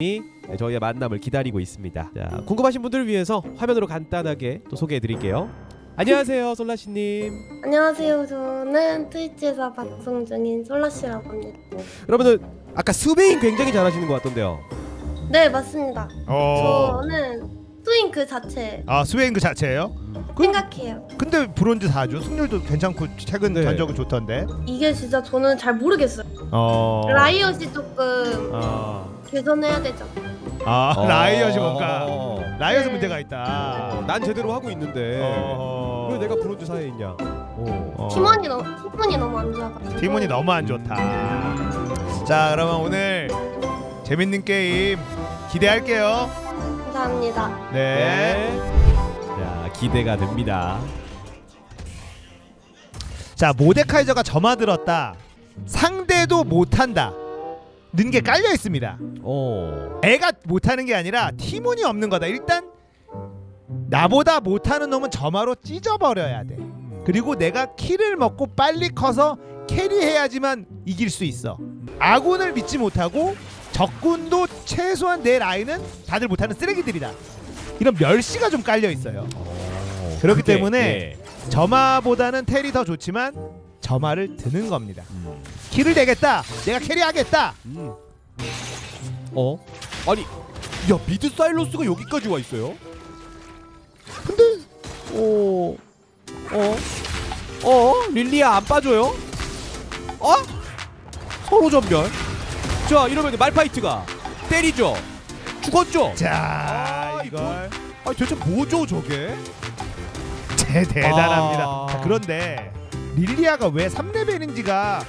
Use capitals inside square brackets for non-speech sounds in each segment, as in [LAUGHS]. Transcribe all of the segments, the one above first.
이 저희의 만남을 기다리고 있습니다. 자, 궁금하신 분들을 위해서 화면으로 간단하게 또 소개해 드릴게요. 안녕하세요, 솔라씨님. 안녕하세요. 저는 트위치에서 방송 중인 솔라씨라고 합니다. 여러분들 아까 스웨인 굉장히 잘하시는 것 같던데요. 네, 맞습니다. 어. 저는 스윙 그 자체 아 스웨인 그 자체예요? 생각해요. 근데 브론즈 4주 승률도 괜찮고 최근 네. 전적은 좋던데. 이게 진짜 저는 잘 모르겠어요. 어. 라이엇이 조금 아, 개선해야 되죠. 아 어. 라이엇이 뭔가 라이엇은 네. 문제가 있다. 어, 난 제대로 하고 있는데 어. 왜 내가 브론즈 사에 있냐? 어. 어. 팀원이 너무 팀원이 너무 안 좋아가지고. 팀원이 너무 안 좋다. 자 그러면 오늘 재밌는 게임 기대할게요. 감사합니다. 네. 자, 기대가 됩니다. 자 모데카이저가 점화들었다. 상대도 못한다. 는 게 깔려 있습니다. 어. 애가 못하는 게 아니라 팀원이 없는 거다. 일단 나보다 못하는 놈은 점화로 찢어버려야 돼. 그리고 내가 키를 먹고 빨리 커서 캐리해야지만 이길 수 있어. 아군을 믿지 못하고 적군도 최소한 내 라인은 다들 못하는 쓰레기들이다. 이런 멸시가 좀 깔려 있어요. 어, 그렇기 그게, 때문에 예. 점화보다는 텔이 더 좋지만 점화를 드는 겁니다. 음. 키를 내겠다. 내가 캐리하겠다. 음. 어? 아니, 야 미드 사일로스가 여기까지 와 있어요? 근데, 어, 어, 어, 릴리아 안 빠져요? 어? 서로 전멸. 자, 이러면 말파이트가 때리죠. 죽었죠. 자 아, 이걸 아, 대체 뭐죠 저게? 대, 대단합니다. 아. 자, 그런데 릴리아가 왜 3레벨인지가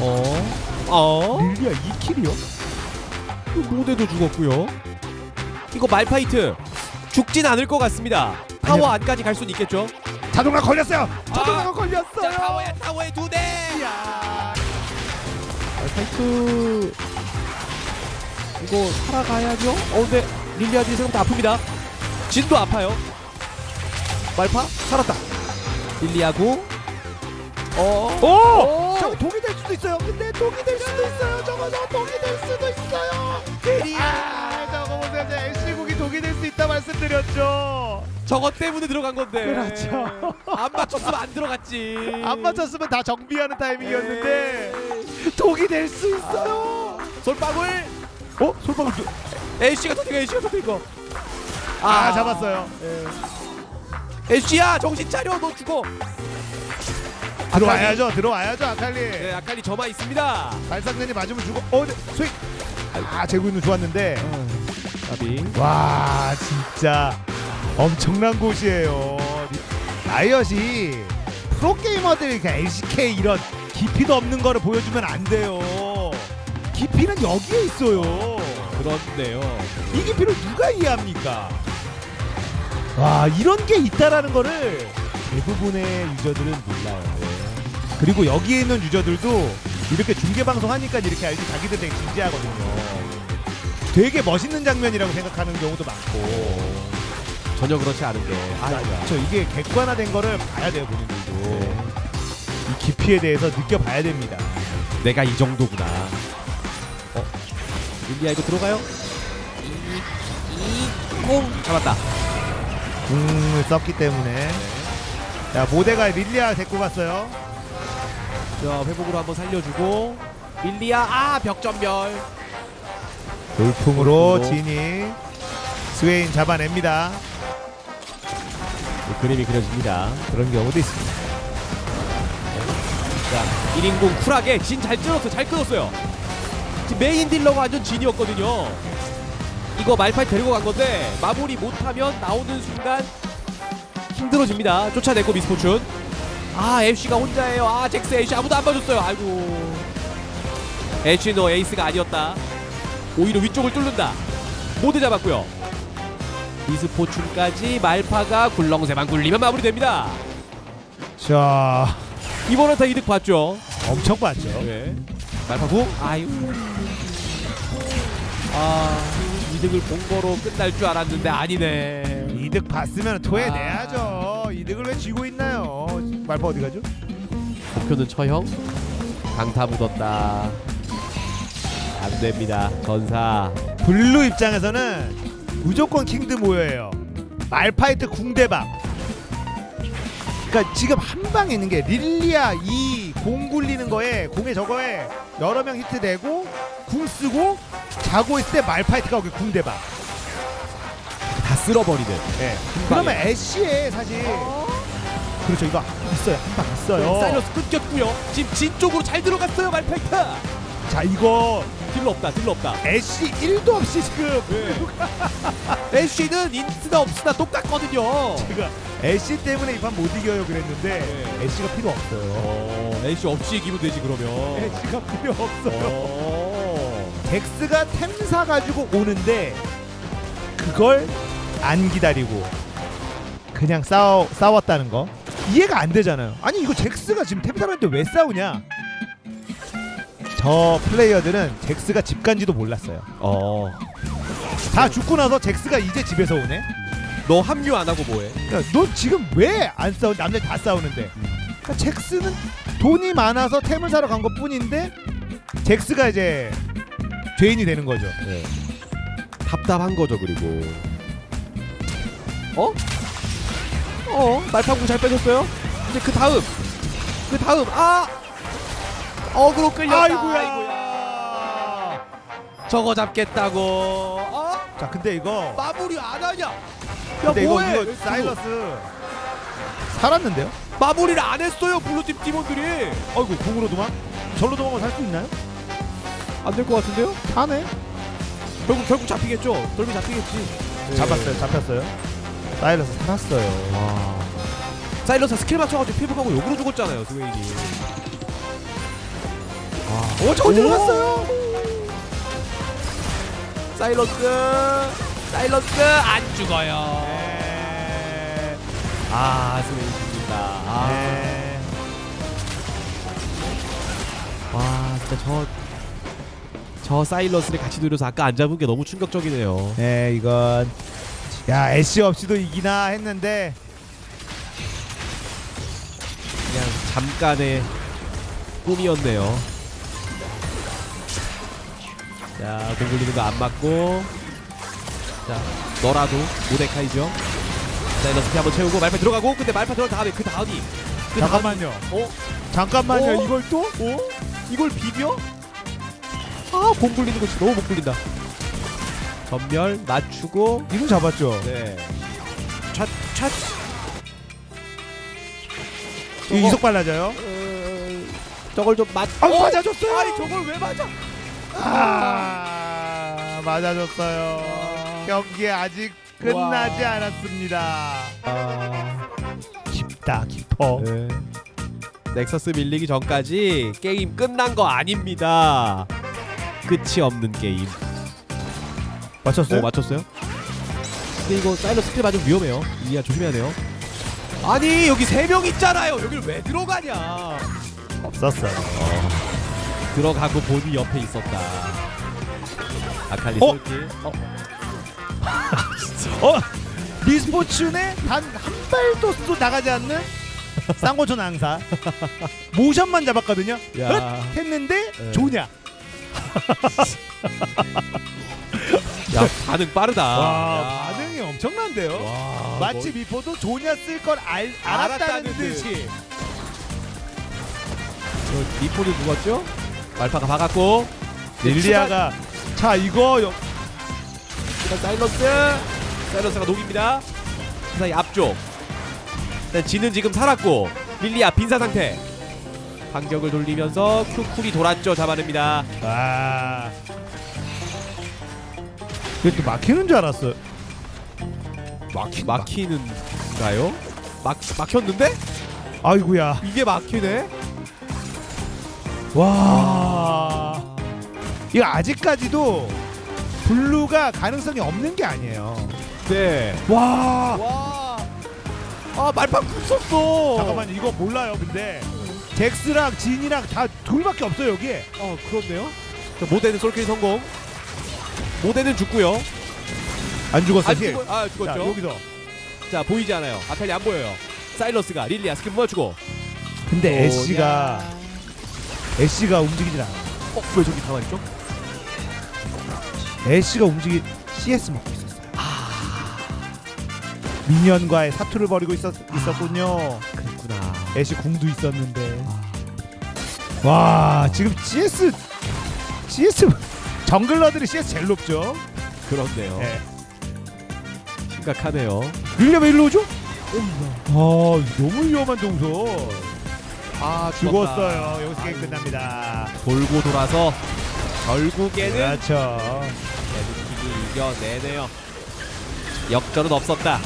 어, 어, 릴리아 2킬이요? 모대도 죽었고요. 이거 말파이트 죽진 않을 것 같습니다. 타워 안까지 갈 수는 있겠죠. 자동화 걸렸어요. 자동화가 자, 걸렸어요. 타워에 타워에 두 대. 야. 말파이트 이거 살아가야죠. 어 근데 릴리아들이 생각보다 아픕니다. 진도 아파요. 말파 살았다. 릴리아고 어. 오! 오! 저거 독이 될 수도 있어요. 근데 독이 될 수도 있어요. 저거 저거 독이 될 수도 있어요. 아, 저거 보세요. 제 LC국이 독이 될 수 있다 말씀드렸죠. 저것 때문에 들어간 건데. 그렇죠. 안 맞췄으면 안 들어갔지. 안 맞췄으면 다 정비하는 타이밍이었는데 독이 될 수 있어요. 솔방울. 어? 솔방울 애쉬가 터지고 애쉬가 터지고. 아, 잡았어요. 애쉬야 정신 차려 너 죽어. 들어와야죠. 들어와야죠. 아칼리. 네 아칼리 점화 있습니다. 발상년이 맞으면 죽어. 어, 네. 스윙. 아, 제구는 좋았는데. 가비. 와, 진짜 엄청난 곳이에요. 라이엇이 프로 게이머들이 그냥 LCK 이런 깊이도 없는 거를 보여주면 안 돼요. 깊이는 여기에 있어요. 그렇네요. 이 깊이를 누가 이해합니까? 와, 이런 게 있다라는 거를 대부분의 유저들은 몰라요. 그리고 여기에 있는 유저들도 이렇게 중계 방송 하니까 이렇게 알지 자기들 되게 진지하거든요. 되게 멋있는 장면이라고 생각하는 경우도 많고. 전혀 그렇지 않은데. 아, 저 이게 객관화된 거를 봐야 돼요 본인들도. 네. 이 깊이에 대해서 느껴봐야 됩니다. 내가 이 정도구나. 어, 릴리아 이거 들어가요? 이공 잡았다. 궁을 썼기 때문에. 자 모대가 릴리아 데리고 갔어요. 자 회복으로 한번 살려주고 릴리아 아 벽전멸. 돌풍으로 돌풍으로. 진이 스웨인 잡아냅니다. 이 그림이 그려집니다. 그런 경우도 있습니다. 자 1인공 쿨하게 진 잘 찔렀어 잘 끊었어요. 메인 딜러가 완전 진이었거든요. 이거 말파이 데리고 간 건데 마무리 못하면 나오는 순간 힘들어집니다. 쫓아내고 미스포춘. 아 애쉬가 혼자예요. 아 잭스 애쉬 아무도 안 봐줬어요. 아이고. 애쉬 너 에이스가 아니었다. 오히려 위쪽을 뚫는다. 모두 잡았고요. 미스포춘까지 말파가 굴렁쇠만 굴리면 마무리됩니다. 자 이번엔 다 이득 봤죠. 엄청 봤죠. 네. 말파구. 아유. 아 이득을 본 거로 끝날 줄 알았는데 아니네. 이득 봤으면 토해내야죠. 아. 이득을 왜 쥐고 있나요? 말파 어디 가죠? 목표는 처형. 강타 묻었다. 안 됩니다. 전사. 블루 입장에서는 무조건 킹드 모여예요. 말파이트 궁대박. 그러니까 지금 한 방에 있는 게 릴리아 이 공 굴리는 거에 공에 저거에 여러 명 히트 되고 궁 쓰고 자고 있을 때 말파이트가 오게 궁대박. 다 쓸어버리는. 예. 그러면 애쉬에 사실 그렇죠 이거 있어요 한 방 있어요. 사이러스 끊겼고요. 지금 진 쪽으로 잘 들어갔어요 말파이트. 자 이거 딜러 없다. 딜러 없다. 애쉬 1도 없이 지금 [LAUGHS] 애쉬는 인스나 없으나 똑같거든요. 제가 애쉬 때문에 이 판 못 이겨요 그랬는데 네. 애쉬가 필요 없어요. 어, 애쉬 없이 이기면 되지 그러면. 애쉬가 필요 없어요. 어. 덱스가 템사 가지고 오는데 그걸 안 기다리고 그냥 싸워 싸웠다는 거 이해가 안 되잖아요. 아니 이거 잭스가 지금 템사한테 왜 싸우냐? 저 플레이어들은 잭스가 집 간지도 몰랐어요. 어. 다 죽고 나서 잭스가 이제 집에서 오네. 너 합류 안 하고 뭐해? 야, 너 지금 왜 안 싸우? 남들 다 싸우는데. 그러니까 잭스는 돈이 많아서 템을 사러 간 것 뿐인데 잭스가 이제 죄인이 되는 거죠. 네. 답답한 거죠 그리고. 어? 어? 말파군 잘 빼줬어요? 이제 그 다음. 그 다음. 아! 어그로 끌렸다. 아이고야. 저거 잡겠다고. 어? 자, 근데 이거 마무리 안 하냐? 야 근데 이거 뭐해? 이거 사일러스 살았는데요? 마무리를 안 했어요 블루팀 팀원들이. 아이고 공으로 도망? 절로 도망을 살수 있나요? 안 될 것 같은데요? 사네. 결국 결국 잡히겠죠. 돌비 잡히겠지. 네. 잡았어요. 잡혔어요. 사일러스 살았어요. 와. 사일러스 스킬 맞춰가지고 피복하고 욕으로 죽었잖아요 스웨인이. 와. 오, 저거 들어갔어요. 사일러스 사일러스 안 죽어요. 네. 아 스웨인 죽는다. 아. 네. 와 진짜 저. 저 사일러스를 같이 노려서 아까 안 잡은 게 너무 충격적이네요. 네, 이건 야 애쉬 없이도 이기나 했는데 그냥 잠깐의 꿈이었네요. 자, 공 굴리는 거 안 맞고. 자, 너라도 모데카이죠. 자, 스피 한번 채우고 말파 들어가고 근데 말파 들어간 다음에 그 다음이 그 잠깐만요. 다음이, 어? 잠깐만요. 어? 이걸 또? 어? 이걸 비벼? 아, 공 굴리는 거 진짜 너무 못 굴린다. 전멸 맞추고 이분 잡았죠. 네. 찻, 찻. 이거 이속 빨라져요. 어, 저걸 좀 맞. 아, 어? 맞아줬어요. 아니 저걸 왜 맞아? 아 맞아줬어요. 경기 아직 끝나지 와. 않았습니다. 아, 깊다 깊어. 네. 넥서스 밀리기 전까지 게임 끝난 거 아닙니다. 끝이 없는 게임. 맞췄어요? 어 맞췄어요? 근데 이거 사이러 스킬 맞으면 위험해요. 이야 조심해야 돼요. 아니 여기 세 명 있잖아요. 여길 왜 들어가냐? 없었어요. 들어가고 보니 옆에 있었다. 아칼리 어? 솔킬. 어? 어 리스포츠네 단 한 발도 또 나가지 않는 쌍고천 앙사 모션만 잡았거든요. 야. 헛 했는데 네. 좋냐? 야 반응 빠르다. 와 야. 반응이 엄청난데요. 와, 마치 미포도 조냐 쓸 걸 알, 알았다는 알았다는 듯이. 저 미포를 누웠죠? 말파가 박았고 릴리아가 자 이거 여- 일단 사일러스 사일러스가 녹입니다 그 사이 앞쪽 일단 지는 지금 살았고 릴리아 빈사 상태 반격을 돌리면서 큐쿨이 돌았죠 잡아냅니다 아. 그래도 막히는 줄 알았어요. 막힌 막히는가요? 막, 막혔는데? 아이구야. 이게 막히네? 와. 이거 아직까지도 블루가 가능성이 없는 게 아니에요. 네 와. 와. 아 말파 굽었어 잠깐만요. 이거 몰라요. 근데 잭스랑 진이랑 다 둘밖에 없어요 여기에. 어 그렇네요 자, 모델은 솔킬 성공 모델은 죽고요 안 죽었어. 아, 아자 죽었죠 여기서. 자 보이지 않아요 아칼리 안 보여요 사일러스가 릴리아 스킬 모아주고 근데 오, 애쉬가 야. 애쉬가 움직이질 않아. 어? 왜 저기 가만히 있죠? 애쉬가 움직이 CS 먹고 있었어요. 미니언과의 사투를 벌이고 있었, 있었군요. 그랬구나. 애쉬 궁도 있었는데. 와 지금 CS CS 정글러들이 CS 제일 높죠. 그렇네요. 네. 심각하네요. 릴리아 왜 일로 오죠? 아 너무 위험한 동선. 아 죽었어요. 여기서 게임 끝납니다. 돌고 돌아서 결국에는 그렇죠. 이겨내네요. 역전은 없었다.